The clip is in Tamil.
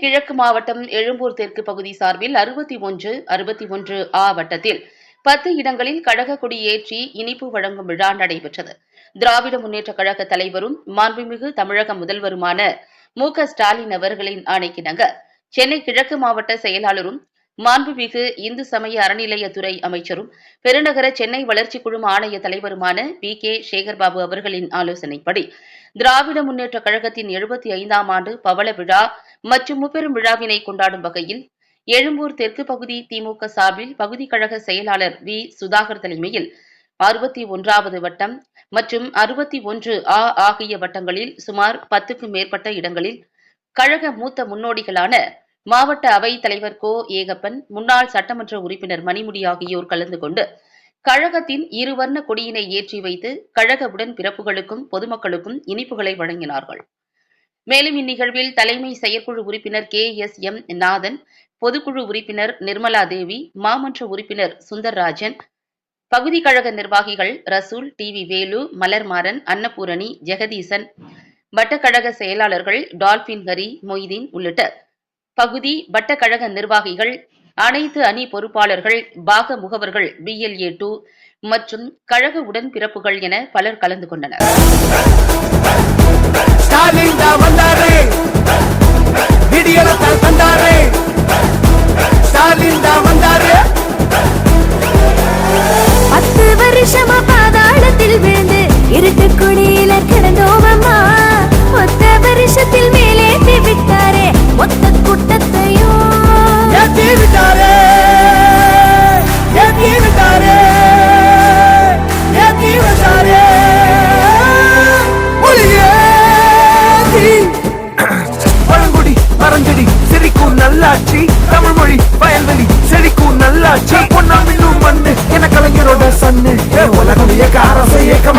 கிழக்கு மாவட்டம் எழும்பூர் தெற்கு பகுதி சார்பில் அறுபத்தி ஒன்று அறுபத்தி ஒன்று ஆ வட்டத்தில் பத்து இடங்களில் கழக கொடி ஏற்றி இனிப்பு வழங்கும் விழா நடைபெற்றது. திராவிட முன்னேற்ற கழக தலைவரும் மாண்புமிகு தமிழக முதல்வருமான மு க ஸ்டாலின் அவர்களின் ஆணைக்கிணங்க சென்னை கிழக்கு மாவட்ட செயலாளரும் மாண்புமிகு இந்து சமய அறநிலையத்துறை அமைச்சரும் பெருநகர சென்னை வளர்ச்சிக் குழும ஆணைய தலைவருமான பி. கே. சேகர்பாபு அவர்களின் ஆலோசனைப்படி திராவிட முன்னேற்றக் கழகத்தின் எழுபத்தி ஐந்தாம் ஆண்டு பவள விழா மற்றும் முப்பெரும் விழாவினை கொண்டாடும் வகையில் எழும்பூர் தெற்கு பகுதி திமுக சார்பில் பகுதி கழக செயலாளர் வி. சுதாகர் தலைமையில் அறுபத்தி ஒன்றாவது வட்டம் மற்றும் அறுபத்தி ஒன்று ஆ ஆகிய வட்டங்களில் சுமார் பத்துக்கும் மேற்பட்ட இடங்களில் கழக மூத்த முன்னோடிகளான மாவட்ட அவைத் தலைவர் கோ. ஏகப்பன் முன்னாள் சட்டமன்ற உறுப்பினர் மணிமுடி ஆகியோர் கலந்து கொண்டு கழகத்தின் இருவர்ண கொடியினை ஏற்றி வைத்து கழக உடன்பிறப்புகளுக்கும் பொதுமக்களுக்கும் இனிப்புகளை வழங்கினார்கள். மேலும் இந்நிகழ்வில் தலைமை செயற்குழு உறுப்பினர் கே. எஸ். எம். நாதன் பொதுக்குழு உறுப்பினர் நிர்மலா தேவி மாமன்ற உறுப்பினர் சுந்தர்ராஜன் பகுதி கழக நிர்வாகிகள் ரசூல் டி. வி. வேலு மலர்மாறன் அன்னபூரணி ஜெகதீசன் வட்டக்கழக செயலாளர்கள் டால்பின் ஹரி மொய்தீன் உள்ளிட்ட பகுதி வட்டக்கழக நிர்வாகிகள் அனைத்து அணி பொறுப்பாளர்கள் பாக முகவர்கள் பிஎல்ஏ டூ மற்றும் கழக உடன்பிறப்புகள் என பலர் கலந்து கொண்டனர். நல்லாட்சி தமிழ் மொழி பயன்வெளி செழிக்கும் நல்லாட்சி பொன்னா மின்னும் மண்ணு என கலைஞரோட சன்னு. உலகம் இயக்க அரச இயக்க